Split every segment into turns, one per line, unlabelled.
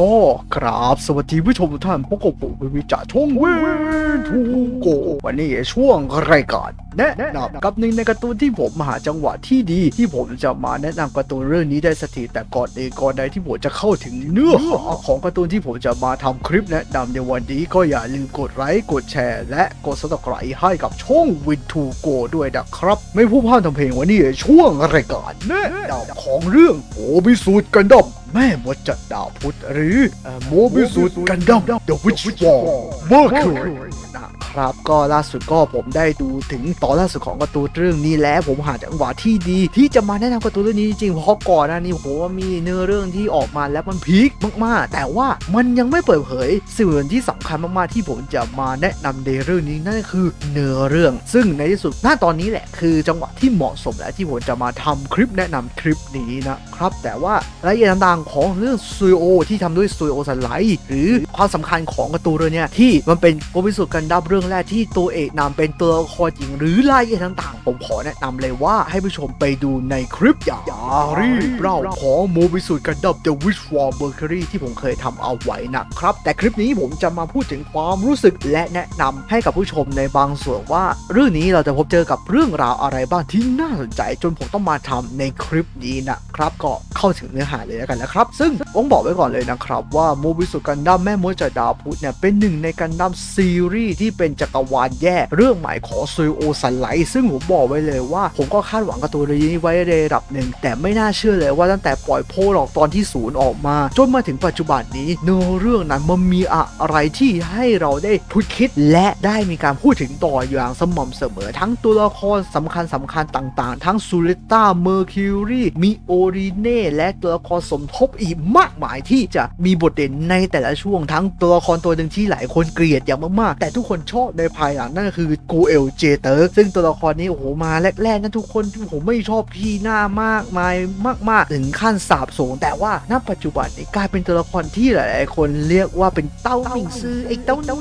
ก็กราบสวัสดีผู้ชมทุกท่านพบกับผมวิวจาช่องเวนทูโกวันนี้ช่วงรายการแนะนำกับหนึ่งในการ์ตูนที่ผมหาจังหวะที่ดี ที่ผมจะมาแนะนำการ์ตูนเรื่องนี้ได้สักทีแต่ก่อนอื่นก่อนใดที่ผมจะเข้าถึงเนื้อหาของการ์ตูนที่ผมจะมาทำคลิปแนะนำในวันนี้ก็อย่าลืมกดไลค์กดแชร์และกดซับสไครต์ให้กับช่องวินทูโกด้วยนะครับ ไม่พูดพร่ำทำเพลงวันนี้ช่วงรายการแนะนำของเรื่องโอบิสูตรกันดั้ม แม่มดจัดดาวพุธหรือโมบิสุดกันดั้ม The Witch War Mercury นะครับ ก็ล่าสุดก็ผมได้ดูถึงตอนล่าสุดของการ์ตูนเรื่องนี้แล้วผมหาจังหวะที่ดี ที่จะมาแนะนำการ์ตูนเรื่องนี้จริงๆเพราะก่อนหน้านี้ผมว่ามีเนื้อเรื่องที่ออกมาแล้วมันพีคมากๆ แต่ว่ามันยังไม่เปิดเผยส่วนที่สำคัญมากๆที่ผมจะมาแนะนำในเรื่องนี้นั่นคือเนื้อเรื่อง ซึ่งในที่สุดณตอนนี้แหละคือจังหวะที่เหมาะสมแล้วที่ผมจะมาทำคลิปแนะนำคลิปนี้นะครับ แต่ว่ารายละเอียดต่างๆของเรื่องซูโอที่ทำด้วยซูโอสไลด์หรือความสำคัญของการ์ตูนเรื่องนี้ที่มันเป็นโอปิสุกันดับเรื่องแรกที่ตัวเอกนำเป็นตัวละครหญิงหรือรายละเอียดต่างๆ ผมขอแนะนำเลยว่าให้ผู้ชมไปดูในคลิปอย่ารีบเล่าของโมบิสุกันดับ The Witch War Mercury ที่ผมเคยทำเอาไว้นะครับ แต่คลิปนี้ผมจะมาพูดถึงความรู้สึกและแนะนำให้กับผู้ชมในบางส่วนว่า เรื่องนี้เราจะพบเจอกับเรื่องราวอะไรบ้างที่น่าสนใจจนผมต้องมาทำในคลิปนี้นะครับ ก็เข้าถึงเนื้อหาเลยแล้วกันนะครับ ซึ่งต้องบอกไว้ก่อนเลยนะครับ ว่าโมบิสุกันดัมแม่มดจากดาวพุธเนี่ยเป็นหนึ่งในกันดัมซีรีส์ที่เป็นจักรวาลแยกเรื่องใหม่ของซูโอซันไลท์ซึ่งผมบอกไว้เลยว่า ผมก็คาดหวังกับตัวเรื่องนี้ไว้ในระดับหนึ่ง แต่ไม่น่าเชื่อเลยว่าตั้งแต่ปล่อยโพลออกตอนที่ศูนย์ออกมา จนมาถึงปัจจุบันนี้เนื้อเรื่องนั้นมันมีอะไรที่ให้เราได้พุดคิดและได้มีการพูดถึงต่ออย่างสม่ำเสมอ ทั้งตัวละครสำคัญสำคัญต่าง ๆ ทั้งซูเลต้าเมอร์คิวรีมีโอริเน่และตัวละครสมทบอีกมากมายที่จะมีบทเด่นในแต่ละช่วงทั้งตัวละครตัวหนึ่งที่หลายคนเกลียดอย่างมากๆ แต่ทุกคนชอบในภายหลังนั่นคือกูเอลเจเตอร์ซึ่งตัวละครนี้โอ้โหมาแรกๆนั้นทุกคนผมไม่ชอบพี่หน้ามากมายมาก ๆ ถึงขั้นสาบสูง แต่ว่าณปัจจุบันนี้กลายเป็นตัวละครที่หลายๆคนเรียกว่าเป็นเต้าหมิงซื่อไอ้เต้าหน้อ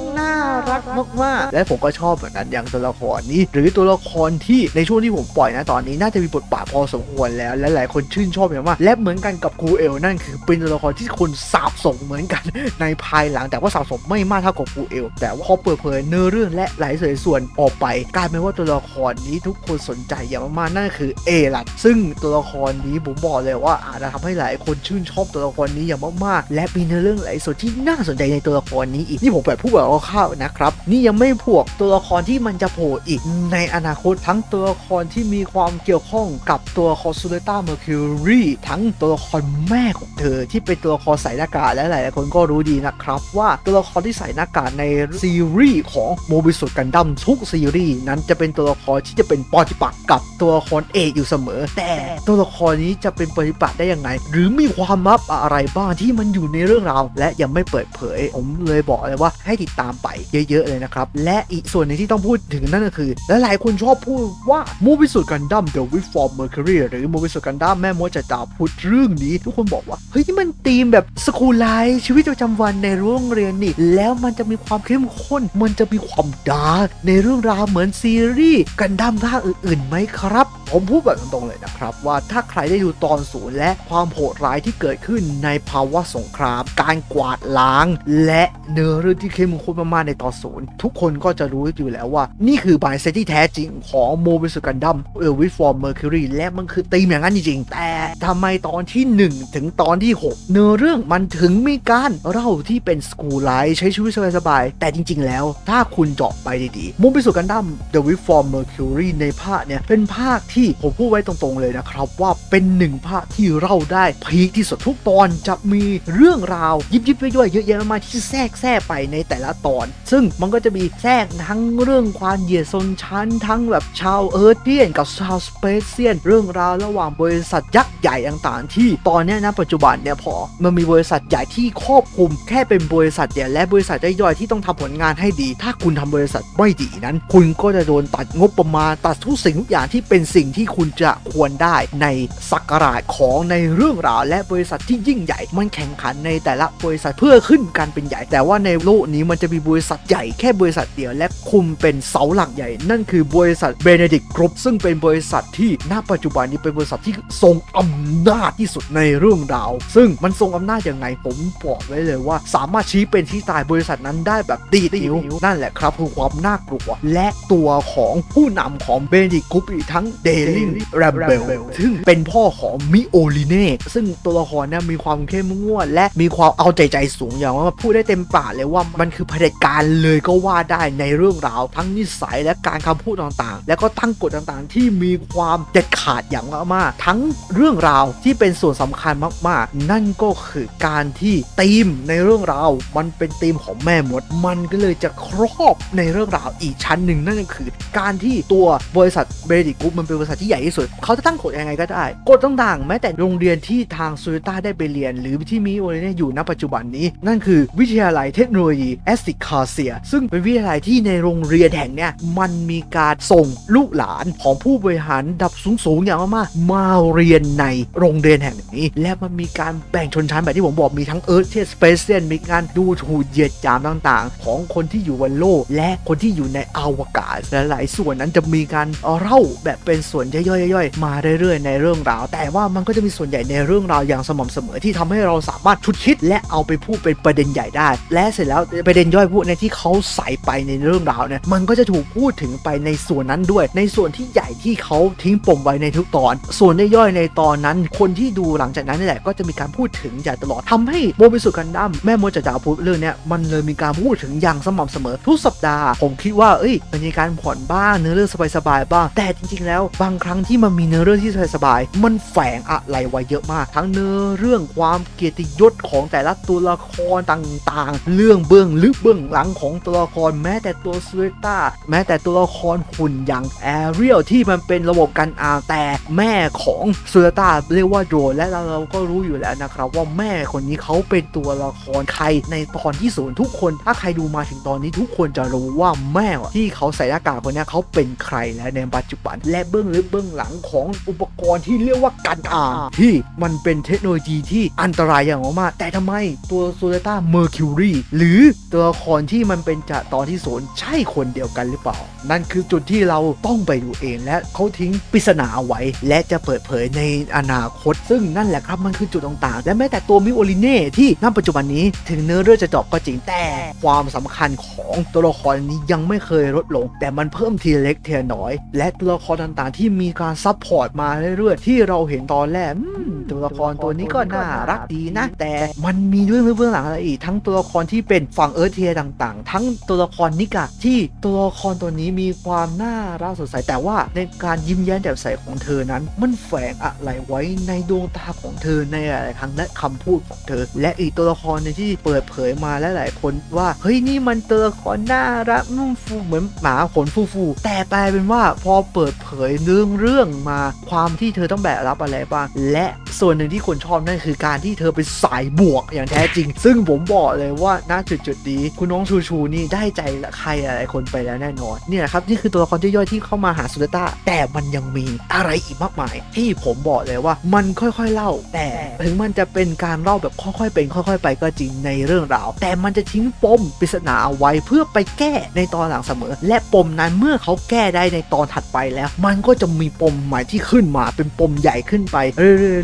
งน่ารักมากๆและผมก็ชอบเหมือนกันอย่างตัวละครนี้ หรือตัวละครที่ในช่วงที่ผมปล่อยนะตอนนี้น่าจะมีบทบาทพอสมควรแล้วและลายคนชื่นชอบอย่างมากและเหมือนกันกับกูเอลนั่นคือเป็นตัวละครที่คนสาบส่งเหมือนกันในภายหลังแต่ว่าสะสมไม่มากเท่ากับกูเอลแต่ว่าพอเปิดเผยเนื้อเรื่องและหลายส่วนออกไปกลายเป็นว่าตัวละครนี้ทุกคนสนใจอย่างมากๆนั่นคือเอลัดซึ่งตัวละครนี้ผมบอกเลยว่าอาจจะทำให้หลายคนชื่นชอบตัวละครนี้อย่างมากๆ และมีเนื้อเรื่องหลายส่วนที่น่าสนใจในตัวละครนี้อีกนี่ผมแบบพูดแบบคร่าวๆนะครับนี่ยังไม่พวกตัวละครที่มันจะโผล่อีกในอนาคตทั้งตัวละครที่มีความเกี่ยวข้องกับตัวคอซูเลต้าเมอร์คิวรีทั้งตัวละครแม่ของเธอ ที่เป็นตัวละครใส่หน้ากากและหลายๆคนก็รู้ดีนะครับว่าตัวละครที่ใส่หน้ากากในซีรีส์ของโมบิสุดกันดั้มทุกซีรีส์นั้นจะเป็นตัวละครที่จะเป็นปฏิปักษ์กับตัวละครเอกอยู่เสมอ แต่ตัวละครนี้จะเป็นปฏิปักษ์ได้ยังไง หรือมีความลับอะไรบ้างที่มันอยู่ในเรื่องราวและยังไม่เปิดเผย ผมเลยบอกเลยว่าให้ติดตามไปเยอะ ๆ เลยนะครับ และอีกส่วนหนึงที่ต้องพูดถึงนั่นก็คือและหลายคนชอบพูดว่ามูวิสุดกันดั้ม The Witch from Mercury หรือมูวิสุดกันดั้มแม่มดจากดาพุธเรื่องนี้ ทุกคนบอกว่าเฮ้ยนี่มันธีมแบบสคูลไลฟ์ชีวิตประจำวันในโรงเรียนนี่ แล้วมันจะมีความเข้มข้น มันจะมีความดาร์กในเรื่องราวเหมือนซีรีส์กันดั้มภาคอื่นๆไหมครับ ผมพูดแบบตรงๆเลยนะครับ ว่าถ้าใครได้ดูตอนศูนย์และความโหดร้ายที่เกิดขึ้นในภาวะสงคราม การกวาดล้าง และเนื้อเรื่องที่เข้มข้นมากๆในตอนศูนย์ทุกคนก็จะรู้อยู่แล้วว่า นี่คือบายเซตที่แท้จริงของโมบิสุกันดัมเอลวิฟอร์มเมอร์คิวรีและมันคือตีมอย่างนั้นจริงๆแต่ทำไมตอนที่ 1 ถึงตอนที่ 6 เนื้อเรื่องมันถึงมีการเล่าที่เป็นสกูไลฟ์ใช้ชีวิตสบายๆ แต่จริง ๆ แล้วถ้าคุณเจาะไปดีๆโมบิสุกันดัมเดอะวิฟอร์มเมอร์คิวรีในภาคเนี่ย เป็นภาคที่ผมพูดไว้ตรงๆเลยนะครับ ว่าเป็นหนึ่งภาคที่เราได้พีคที่สุดทุกตอนจะมีเรื่องราวยิบยิบย่อยๆเยอะแยะมากมายที่แทรกแทรกไปในแต่ละตอน ซึ่งมันก็จะมีแทรกทั้งเรื่องความเหยียดชนชั้นทั้งแบบชาวเอิร์ธเพียนกับชาวสเปเซียนเรื่องราวระหว่างบรริษัทยักษ์ใหญ่ต่างๆ ที่ตอนนี้นะปัจจุบันเนี่ยพอมันมีบริษัทใหญ่ที่ครอบคลุมแค่เป็นบริษัทเดียวและบริษัทย่อยๆที่ต้องทำผลงานให้ดี ถ้าคุณทำบริษัทไม่ดีนั้น คุณก็จะโดนตัดงบประมาณตัดทุกสิ่งทุกอย่างที่เป็นสิ่งที่คุณจะควรได้ในสักราชของในเรื่องราว และบริษัทที่ยิ่งใหญ่ มันแข่งขันในแต่ละบริษัทเพื่อขึ้นการเป็นใหญ่ แต่ว่าในโลกนี้มันจะมีบริษัทใหญ่แค่บริษัทเดียวและคุมเป็นเสาหลักใหญ่ นั่นคือบริษัทเบเนดิกกรุ๊ปซึ่งเป็นบริษัทที่ณปัจจุบันนี้เป็นบริษัทที่ทรงอำนาจที่สุดในเรื่องราว ซึ่งมันทรงอำนาจยังไงผมบอกไว้เลยว่า สามารถชี้เป็นที่ตายบริษัทนั้นได้แบบดีดนิ้วนั่นแหละครับคือความน่ากลัว และตัวของผู้นำของเบนดิกุปอีกทั้งเดลิงแรมเบลซึ่งเป็นพ่อของมิโอลิเน่ซึ่งตัวละครเนี่ยมีความเข้มงวด และมีความเอาใจใจสูงอย่างว่าพูดได้เต็มปากเลยว่ามันคือเผด็จการเลยก็ว่าได้ในเรื่องราว ทั้งนิสัยและการคำพูดต่างๆ แล้วก็ตั้งกฎต่างๆ ที่มีความเด็ดขาดอย่างมากๆทั้งเรื่องราวที่เป็นส่วนสำคัญมากๆ นั่นก็คือการที่ธีมในเรื่องราว มันเป็นธีมของแม่มด มันก็เลยจะครอบในเรื่องราวอีกชั้นหนึ่งนั่นก็คือการที่ตัวบริษัทเบรดิกรุ๊ปมันเป็นบริษัทที่ใหญ่ที่สุด เขาจะตั้งกฎยังไงก็ได้กฎต่างๆ แม้แต่โรงเรียนที่ทางซูเรต้าได้ไปเรียน หรือที่มิโอเรเนอยู่ณปัจจุบันนี้ นั่นคือวิทยาลัยเทคโนโลยีแอสติคาเซีย ซึ่งเป็นวิทยาลัยที่ในโรงเรียนแห่งเนี้ยมันมีการส่งลูกหลานของผู้บริหารดับสูงๆอย่างมากๆมาเรียนในโรงเรียนแห่งนี้ และมันมีการแบ่งชนชั้นแบบที่ผมบอกมีทั้งเอิร์ธเทียสเปเซียนมีการดูถูกเหยียดหยามต่างๆ ของคนที่อยู่บนโลก และคนที่อยู่ในอวกาศและหลายส่วนนั้นจะมีการเล่าแบบเป็นส่วนย่อยๆ มาเรื่อยๆ ในเรื่องราว แต่ว่ามันก็จะมีส่วนใหญ่ในเรื่องราวอย่างสม่ำเสมอที่ทำให้เราสามารถชุดคิด และเอาไปพูดเป็นประเด็นใหญ่ได้ และเสร็จแล้วประเด็นย่อยพวกในที่เขาใส่ไปในเรื่องราวเนี่ยมันก็จะถูกพูดถึงไปในส่วนนั้นด้วย ในส่วนที่ใหญ่ที่เขาทิ้งปมไว้ในทุกตอน ส่วนย่อยๆในตอนนั้น คนที่ดูหลังจากนั้นนี่แหละก็จะมีการพูดถึงอย่างตลอดทำให้โมบิสุกันดั้มแม่มดจ่าพูดเรื่องเนี้ยมันเลยมีการพูดถึงอย่างสม่ำเสมอทุกสัปดาห์ผมคิดว่าเอ้ยมันมีการผ่อนบ้างเนื้อเรื่องสบายๆบ้างแต่จริงๆ แล้วบางครั้งที่มันมีเนื้อเรื่องที่สบายๆมันแฝงอะไรไว้เยอะมาก ทั้งเนื้อเรื่องความเกียรติยศของแต่ละตัวละครต่างๆ เรื่องเบื้องลึกเบื้องหลังของตัวละครแม้แต่ตัวซูเรต้าแม้แต่ตัวละครหุ่นอย่างแอเรียลที่มันเป็นระบบการอาแต่แม่ของซูเรต้าเรียกว่าโดรและเราเราก็รู้อยู่แล้วนะครับว่าแม่คนนี้เขาเป็นตัวละครใครในตอนที่ศูนย์ทุกคนถ้าใครดูมาถึงตอนนี้ทุกคนจะรู้ว่าแม่ที่เขาใส่หน้ากากคนนี้เขาเป็นใครและในปัจจุบัน และเบื้องลึกเบื้องหลังของอุปกรณ์ที่เรียกว่าการอ่าที่มันเป็นเทคโนโลยีที่อันตรายอย่างมากแต่ทำไมตัวซูเรต้าเมอร์คิวรีหรือตัวละครที่มันเป็นจากตอนที่ศูนย์ใช่คนเดียวกันหรือเปล่า นั่นคือจุดที่เราต้องไปดูเองและเขาทิ้งปริศนาเอาไว้และจะเปิดเผยในอนาคต ซึ่งนั่นแหละครับมันคือจุดต่างๆ และแม้แต่ตัวมิโอลิเน่ที่ณปัจจุบันนี้ถึงเนื้อเรื่องจะจบก็จริงแต่ความสำคัญของตัวละครนี้ยังไม่เคยลดลง แต่มันเพิ่มทีเล็กทีน้อย และตัวละครต่างๆ ที่มีการซับพอร์ตมาเรื่อยๆที่เราเห็นตอนแรกอืมตัวละครตัวนี้ก็น่ารักดีนะ แต่มันมีเรื่องเบื้องหลังอะไรอีก ทั้งตัวละครที่เป็นฝั่งเอิร์ธเทียต่างๆ ทั้งตัวละครนิกะที่ตัวละครตัวนี้มีความน่ารักสดใสแต่ว่าในการยิ้มแย้มแจ่มใสของเธอนั้น มันแฝงอะไรไว้ในดวงตาของเธอในหลายๆครั้งและคำพูดของเธอ และอีกตัวละครในที่เปิดเผยมาและหลายคนว่าเฮ้ยนี่มันตัวละครน่ารักนุ่มฟูเหมือนหมาขนฟูๆแต่กลายเป็นว่าพอเปิดเผยเรื่องเรื่องมาความที่เธอต้องแบกรับอะไรบ้างและส่วนหนึ่งที่คนชอบนั่นคือการที่เธอเป็นสายบวกอย่างแท้จริง ซึ่งผมบอกเลยว่าณจุดจุดนี้คุณน้องชูชูนี่ได้ใจใครหลายคนไปแล้วแน่นอนเนี่ยครับนี่คือตัวละครย่อยๆที่เข้ามาหาสุดต้าแต่มันยังมีอะไรอีกมากมาย ที่ผมบอกเลยว่ามันค่อยๆเล่า แต่ถึงมันจะเป็นการเล่าแบบค่อยๆเป็นค่อย ๆ ไปก็จริงในเรื่องราว แต่มันจะทิ้งปมปริศนาเอาไว้เพื่อไปแก้ในตอนหลังเสมอ และปมนั้นเมื่อเขาแก้ได้ในตอนถัดไปแล้ว มันก็จะมีปมใหม่ที่ขึ้นมาเป็นปมใหญ่ขึ้นไปเ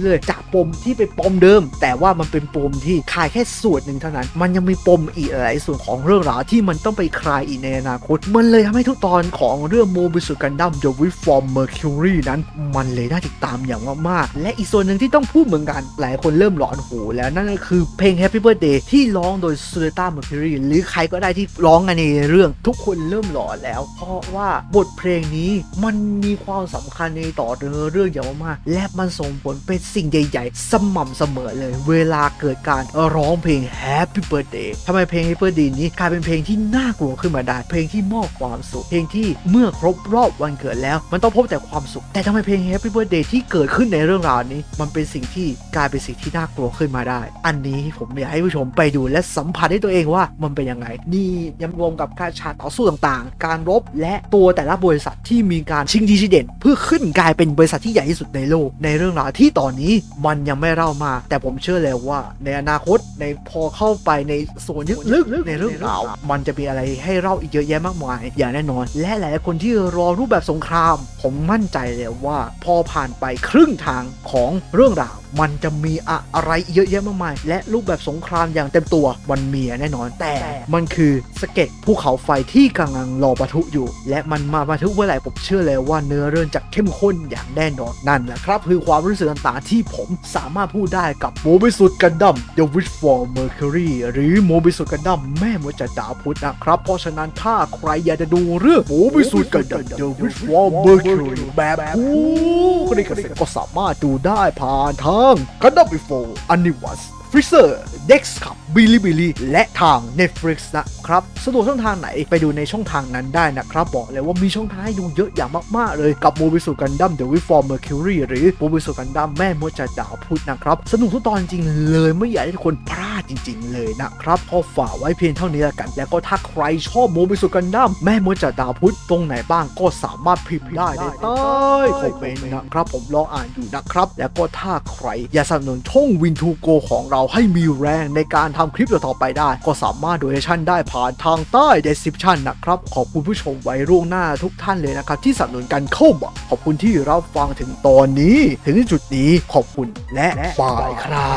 รื่อยๆๆจากปมที่เป็นปมเดิม แต่ว่ามันเป็นปมที่คลายแค่ส่วนหนึ่งเท่านั้น มันยังมีปมอีกหลายส่วนของเรื่องราวที่มันต้องไปคลายอีกในอนาคต มันเลยทำให้ทุกตอนของเรื่องโมบิสุกันดั้ม The w i f from Mercury นั้น มันเลยน่าติดตามอย่างมากๆและอีกส่วนหนึ่งที่ต้องพูดเหมือนกัน หลายคนเริ่มหลอนหูแล้วนั่นก็คือเพลง Happy Birthday ที่ร้องโดย s u r e t a Mercury หรือใครก็ได้ที่ร้องกันในเรื่องทุกคนเริ่มหลอนแล้ว เพราะว่าบทเพลงนี้มันมีความสำคัญในต่อเนื้อเรื่องอย่างมากๆและมันส่งผลเป็นสิ่งใหญ่ๆ สม่ำเสมอเลย เวลาเกิดการร้องเพลง Happy Birthday ทำไมเพลง Happy Birthday นี้กลายเป็นเพลงที่น่ากลัวขึ้นมาได้ เพลงที่มอบความสุข เพลงที่เมื่อครบรอบวันเกิดแล้ว มันต้องพบแต่ความสุข แต่ทำไมเพลง Happy Birthday ที่เกิดขึ้นในเรื่องราวนี้ มันเป็นสิ่งที่กลายเป็นสิ่งที่น่ากลัวขึ้นมาได้ อันนี้ผมอยากให้ผู้ชมไปดูและสัมผัสด้ตัวเองว่ามันเป็นยังไง นี่ยังรวมกับการฉาต่อสู้ต่างๆ การรบและตัวแต่ละบริษัทที่มีการชิงดีชิเด่นเพื่อขึ้นกลายเป็นบริษัทที่ใหญ่ที่สุดในโลกในเรื่องราวที่ตอนนี้มันยังไม่เล่ามา แต่ผมเชื่อเลยว่า ในอนาคตในพอเข้าไปในส่วนลึกๆในเรื่องราวมันจะมีอะไรให้เล่าอีกเยอะแยะมากมาย อย่างแน่นอน และหลายคนที่รอรูปแบบสงคราม ผมมั่นใจเลยว่า พอผ่านไปครึ่งทางของเรื่องราว มันจะมีอะไรเยอะแยะมากมาย และรูปแบบสงครามอย่างเต็มตัวมันมีแน่นอน แต่มันคือสะเก็ดภูเขาไฟที่กำลังรอปะทุอยู่ และมันมาปะทุเมื่อไหร่ผมเชื่อเลยว่าเนื้อเรื่องจะเข้มข้นอย่างแน่นอนนั่นแหละครับ คือความรู้สึกต่างๆที่ผมสามารถพูดได้กับโมบิสุดกันดั้ม The Wish for Mercury หรือโมบิสุดกันดั้มแม่มดจัดดาวพุธนะครับ เพราะฉะนั้นถ้าใครอยากจะดูเรื่องโมบิสุดกันดั้ม The Wish for Mercury แบบผู้ลิขสิทธิ์ก็สามารถดูได้ผ่านทางกันดับบิโฟอันนิวัสฟริเซอร์เด็กซ์ขับบิลิบิลิและทาง Netflix นะครับ สะดวกช่องทางไหนไปดูในช่องทางนั้นได้นะครับ บอกเลยว่ามีช่องทางให้ดูเยอะอย่างมาก ๆ เลยกับโมบิสุกันดั้ม The w i f o r Mercury หรือโมบิสุกันดั้มแม่มดจะดดาวพุธนะครับ สนุกทุกตอนจริงเลยไม่อยากให้ทุกคนพลาด จริง ๆ เลยนะครับพอฝากไว้เพียงเท่านี้ละกัน แล้วก็ถ้าใครชอบโมบิสุกันดั้มแม่มดจัดดาวพุธตรงไหนบ้างก็สามารถพิมพ์ได้ในใต้คอมเมนต์นะครับผมรออ่านอยู่นะครับ แล้วก็ถ้าใครอยากสนับสนุนช่องวินทูโกของเราให้มีแรงในการทำคลิปต่อไปได้ ก็สามารถโดเนชั่นได้ผ่านทางใต้ description นะครับ ขอบคุณผู้ชมไว้ร่วงหน้าทุกท่านเลยนะครับ ที่สนับสนุนกันเข้ามาขอบคุณที่รับฟังถึงตอนนี้ ถึงจุดนี้ขอบคุณและบายครั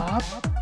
บ